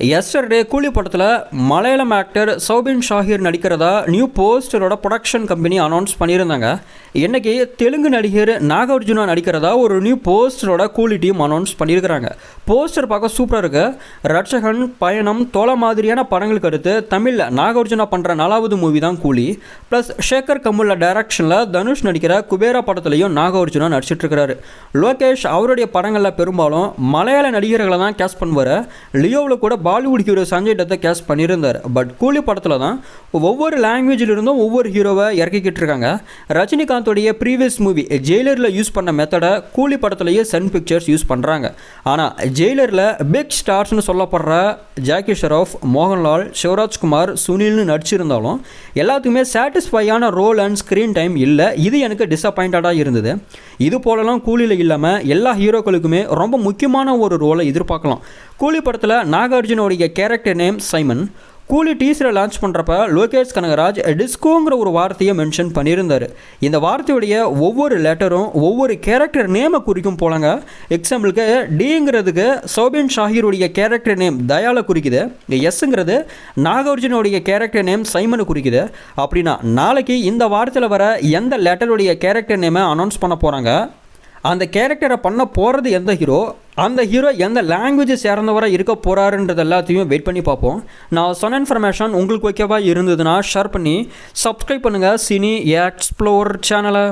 Yesterday Coolie படத்தில் Malayalam actor Soubin Shahir நடிக்கிறதா new போஸ்டரோட ப்ரொடக்ஷன் கம்பெனி அனௌன்ஸ் பண்ணியிருந்தாங்க. இன்றைக்கி தெலுங்கு நடிகர் நாகார்ஜுனா நடிக்கிறதா ஒரு நியூ போஸ்டரோட கூலி டீம் அனௌன்ஸ் பண்ணியிருக்கிறாங்க. போஸ்டர் பார்க்க சூப்பராக இருக்கு. ரட்சகன் பயணம் தோலை மாதிரியான படங்களுக்கு அடுத்து தமிழில் நாகார்ஜுனா பண்ணுற நாலாவது மூவி தான் கூலி. ப்ளஸ் ஷேகர் கமுல்ல டைரக்ஷனில் தனுஷ் நடிக்கிற குபேரா படத்துலையும் நாகார்ஜுனா நடிச்சிட்ருக்கிறாரு. லோகேஷ் அவருடைய படங்களில் பெரும்பாலும் மலையாள நடிகர்களை தான் கேஸ்ட் பண்ணுவார். லியோவில் கூட பாலிவுட் ஹீரோ சஞ்சய் டத்தை கேஸ்ட் பண்ணியிருந்தார். பட் கூலி படத்தில் தான் ஒவ்வொரு லாங்குவேஜிலிருந்தும் ஒவ்வொரு ஹீரோவை இறக்கிக்கிட்டு இருக்காங்க. ரஜினிகாந்தோடைய ப்ரீவியஸ் மூவி ஜெயிலரில் யூஸ் பண்ண மெத்தடை கூலி படத்துலேயே சன் பிக்சர்ஸ் யூஸ் பண்ணுறாங்க ஆனால் ஜெயிலரில் பிக் ஸ்டார்ஸ்னு சொல்லப்படுற ஜாக்கி ஷெராஃப் மோகன்லால் சிவராஜ்குமார் சுனில்னு நடிச்சிருந்தாலும் எல்லாத்துக்குமே சாட்டிஸ்ஃபையான ரோல் அண்ட் ஸ்க்ரீன் டைம் இல்லை. இது எனக்கு டிசப்பாயிண்டடாக இருந்தது. இது போலலாம் கூலியில் இல்லாமல் எல்லா ஹீரோக்களுக்குமே ரொம்ப முக்கியமான ஒரு ரோலை எதிர்பார்க்கலாம். கூலி படத்தில் நாகார்ஜுனோடைய கேரக்டர் நேம் சைமன் கூலி டீசரை லான்ச் பண்ணுறப்ப லோகேஷ் கனகராஜ் டிஸ்கோங்கிற ஒரு வார்த்தையை மென்ஷன் பண்ணியிருந்தார். இந்த வார்த்தையுடைய ஒவ்வொரு லெட்டரும் ஒவ்வொரு கேரக்டர் நேமை குறிக்கும் போலங்க. எக்ஸாம்பிளுக்கு டிங்கிறதுக்கு சௌபின் ஷாஹிருடைய கேரக்டர் நேம் தயாலை குறிக்குது. எஸ்ங்கிறது நாகார்ஜுனுடைய கேரக்டர் நேம் சைமனை குறிக்குது. அப்படின்னா நாளைக்கு இந்த வார்த்தையில் வர எந்த லெட்டருடைய கேரக்டர் நேமை அனௌன்ஸ் பண்ண போகிறாங்க அந்த கேரக்டரை பண்ண போகிறது எந்த ஹீரோ அந்த ஹீரோ எந்த லாங்குவேஜ் சேர்ந்தவராக இருக்க போகிறாருன்றது எல்லாத்தையும் வெயிட் பண்ணி பார்ப்போம். நான் சொன்ன இன்ஃபர்மேஷன் உங்களுக்கு ஓகேவா இருந்ததுன்னா ஷேர் பண்ணி சப்ஸ்கிரைப் பண்ணுங்கள் சினி எக்ஸ்ப்ளோர் சேனலை